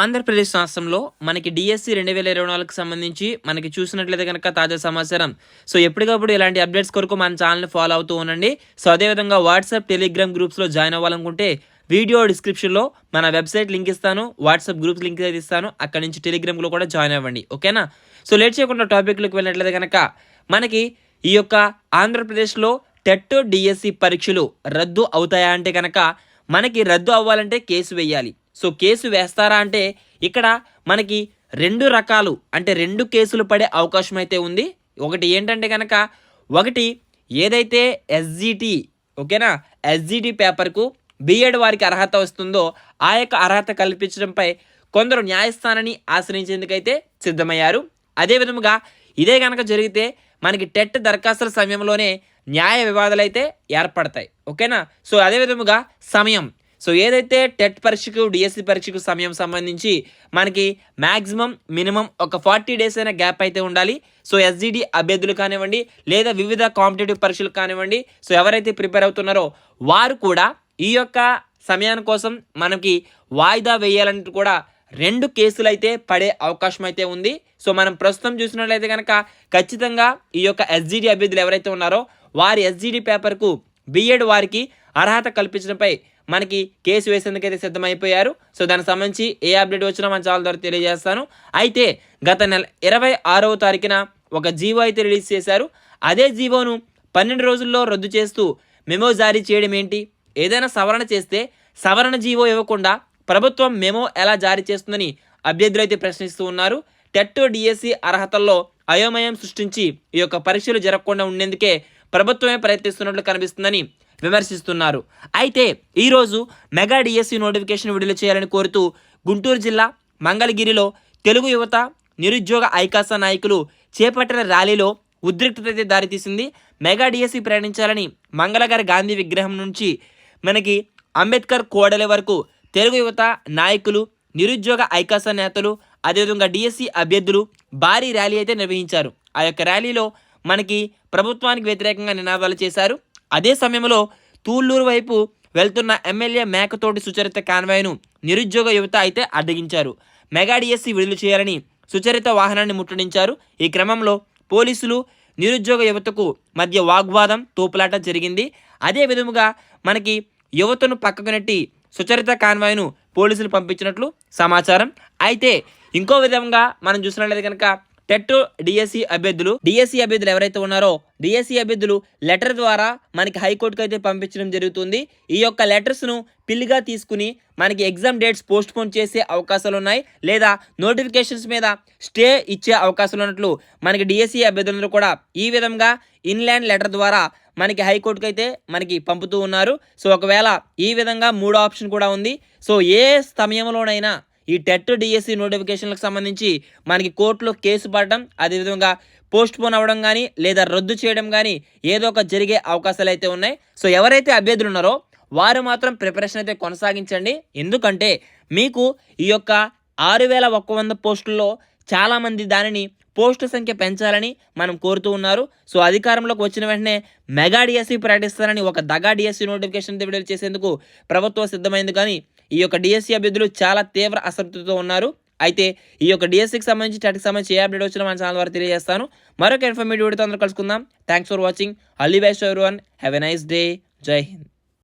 ఆంధ్రప్రదేశ్ రాష్ట్రంలో మనకి డిఎస్సి రెండు వేల ఇరవై నాలుగుకి సంబంధించి మనకి చూసినట్లయితే కనుక తాజా సమాచారం. సో ఎప్పటికప్పుడు ఇలాంటి అప్డేట్స్ కొరకు మన ఛానల్ని ఫాలో అవుతూ ఉండండి. సో అదేవిధంగా వాట్సాప్ టెలిగ్రామ్ గ్రూప్స్లో జాయిన్ అవ్వాలనుకుంటే వీడియో డిస్క్రిప్షన్లో మన వెబ్సైట్ లింక్ ఇస్తాను. వాట్సాప్ గ్రూప్ లింక్ అయితే ఇస్తాను. అక్కడ నుంచి టెలిగ్రామ్లో కూడా జాయిన్ అవ్వండి. ఓకేనా? సో లేట్ చేయకుండా టాపిక్లోకి వెళ్ళినట్లయితే కనుక మనకి ఈ యొక్క ఆంధ్రప్రదేశ్లో టెట్ డిఎస్సి పరీక్షలు రద్దు అవుతాయా అంటే కనుక మనకి రద్దు అవ్వాలంటే కేసు వేయాలి. సో కేసు వేస్తారా అంటే ఇక్కడ మనకి రెండు రకాలు అంటే రెండు కేసులు పడే అవకాశం అయితే ఉంది. ఒకటి ఏంటంటే కనుక ఒకటి ఏదైతే ఎస్జిటి ఓకేనా? ఎస్జిటి పేపర్కు బిఎడ్ వారికి అర్హత వస్తుందో ఆ యొక్క అర్హత కల్పించడంపై కొందరు న్యాయస్థానాన్ని ఆశ్రయించేందుకైతే సిద్ధమయ్యారు. అదే విధముగా ఇదే కనుక జరిగితే మనకి టెట్ దరఖాస్తుల సమయంలోనే న్యాయ వివాదాలు అయితే ఏర్పడతాయి. ఓకేనా? సో అదే విధముగా సమయం. సో ఏదైతే టెట్ పరీక్షకు డిఎస్సి పరీక్షకు సమయం సంబంధించి మనకి మ్యాక్సిమం మినిమం ఒక ఫార్టీ డేస్ అయినా గ్యాప్ అయితే ఉండాలి. సో ఎస్జిడి అభ్యర్థులు కానివ్వండి లేదా వివిధ కాంపిటేటివ్ పరీక్షలు కానివ్వండి సో ఎవరైతే ప్రిపేర్ అవుతున్నారో వారు కూడా ఈ యొక్క సమయాని కోసం మనకి వాయిదా వేయాలంటూ కూడా రెండు కేసులు అయితే పడే అవకాశం అయితే ఉంది. సో మనం ప్రస్తుతం చూసినట్లయితే కనుక ఖచ్చితంగా ఈ యొక్క ఎస్జిడి అభ్యర్థులు ఎవరైతే ఉన్నారో వారి ఎస్జిడి పేపర్కు బిఎడ్ వారికి అర్హత కల్పించడంపై మనకి కేసు వేసేందుకైతే సిద్ధమైపోయారు. సో దానికి సంబంధించి ఏ అప్డేట్ వచ్చినా మన ఛానల్ ద్వారా తెలియజేస్తాను. అయితే గత నెల ఇరవై ఆరవ తారీఖున ఒక జీవో అయితే రిలీజ్ చేశారు. అదే జీవోను పన్నెండు రోజుల్లో రద్దు చేస్తూ మెమో జారీ చేయడం ఏంటి? ఏదైనా సవరణ చేస్తే సవరణ జీవో ఇవ్వకుండా ప్రభుత్వం మెమో ఎలా జారీ చేస్తుందని అభ్యర్థులు అయితే ప్రశ్నిస్తూ ఉన్నారు. టెట్ డిఎస్సి అర్హతల్లో అయోమయం సృష్టించి ఈ యొక్క పరీక్షలు జరగకుండా ఉండేందుకే ప్రభుత్వమే ప్రయత్నిస్తున్నట్లు కనిపిస్తుందని విమర్శిస్తున్నారు. అయితే ఈరోజు మెగా డిఎస్సి నోటిఫికేషన్ విడుదల చేయాలని కోరుతూ గుంటూరు జిల్లా మంగళగిరిలో తెలుగు యువత నిరుద్యోగ ఐకాస నాయకులు చేపట్టిన ర్యాలీలో ఉద్రిక్తత అయితే దారితీసింది మెగా డిఎస్సి ప్రయాణించాలని మంగళగారి గాంధీ విగ్రహం నుంచి మనకి అంబేద్కర్ కోడలి వరకు తెలుగు యువత నాయకులు నిరుద్యోగ ఐకాస నేతలు అదేవిధంగా డిఎస్సి అభ్యర్థులు భారీ ర్యాలీ అయితే నిర్వహించారు. ఆ యొక్క ర్యాలీలో మనకి ప్రభుత్వానికి వ్యతిరేకంగా నినాదాలు చేశారు. అదే సమయంలో తూళ్ళూరు వైపు వెళ్తున్న ఎమ్మెల్యే మేకతోటి సుచరిత కాన్వాయ్ను నిరుద్యోగ యువత అయితే అడ్డగించారు. మెగా డిఎస్సి విడుదల చేయాలని సుచరిత వాహనాన్ని ముట్టడించారు. ఈ క్రమంలో పోలీసులు నిరుద్యోగ యువతకు మధ్య వాగ్వాదం తోపులాట జరిగింది. అదే విధముగా మనకి యువతను పక్కకు నెట్టి సుచరిత కాన్వాయ్ను పోలీసులు పంపించినట్లు సమాచారం. అయితే ఇంకో విధంగా మనం చూసినట్లయితే కనుక టెట్ డిఎస్సి అభ్యర్థులు డిఎస్సి అభ్యర్థులు ఎవరైతే ఉన్నారో డిఎస్సి అభ్యర్థులు లెటర్ ద్వారా మనకి హైకోర్టుకు అయితే పంపించడం జరుగుతుంది. ఈ యొక్క లెటర్స్ను పిల్లిగా తీసుకుని మనకి ఎగ్జామ్ డేట్స్ పోస్ట్ పోన్ చేసే అవకాశాలు ఉన్నాయి లేదా నోటిఫికేషన్స్ మీద స్టే ఇచ్చే అవకాశాలు ఉన్నట్లు మనకి డిఎస్సి అభ్యర్థులందరూ కూడా ఈ విధంగా ఇన్లాండ్ లెటర్ ద్వారా మనకి హైకోర్టుకు అయితే మనకి పంపుతూ ఉన్నారు. సో ఒకవేళ ఈ విధంగా మూడో ఆప్షన్ కూడా ఉంది. సో ఏ సమయంలోనైనా ఈ టెట్ డిఎస్సి నోటిఫికేషన్లకు సంబంధించి మనకి కోర్టులో కేసు పడడం అదేవిధంగా పోస్ట్ పోన్ అవ్వడం కానీ లేదా రద్దు చేయడం కానీ ఏదో ఒక జరిగే అవకాశాలు అయితే ఉన్నాయి. సో ఎవరైతే అభ్యర్థులు ఉన్నారో వారు మాత్రం ప్రిపరేషన్ అయితే కొనసాగించండి. ఎందుకంటే మీకు ఈ యొక్క ఆరు వేల ఒక్క వంద పోస్టుల్లో చాలామంది దానిని పోస్టు సంఖ్య పెంచాలని మనం కోరుతూ ఉన్నారు. సో అధికారంలోకి వచ్చిన వెంటనే మెగా డిఎస్సి ప్రకటిస్తారని ఒక దగా డిఎస్సి నోటిఫికేషన్ విడుదల చేసేందుకు ప్రభుత్వం సిద్ధమైంది. కానీ ఈ యొక్క డిఎస్సి అభ్యర్థులు చాలా తీవ్ర అసంతృప్తితో ఉన్నారు. అయితే ఈ యొక్క డిఎస్సికి సంబంధించి టెట్కి సంబంధించి ఏ అప్డేట్ వచ్చినా మన ఛానల్ ద్వారా తెలియజేస్తాను. మరొక ఇన్ఫర్మేటివ్ వీడియోతో అందరూ కలుసుకుందాం. Thanks for watching all the best everyone have a nice day Jai Hind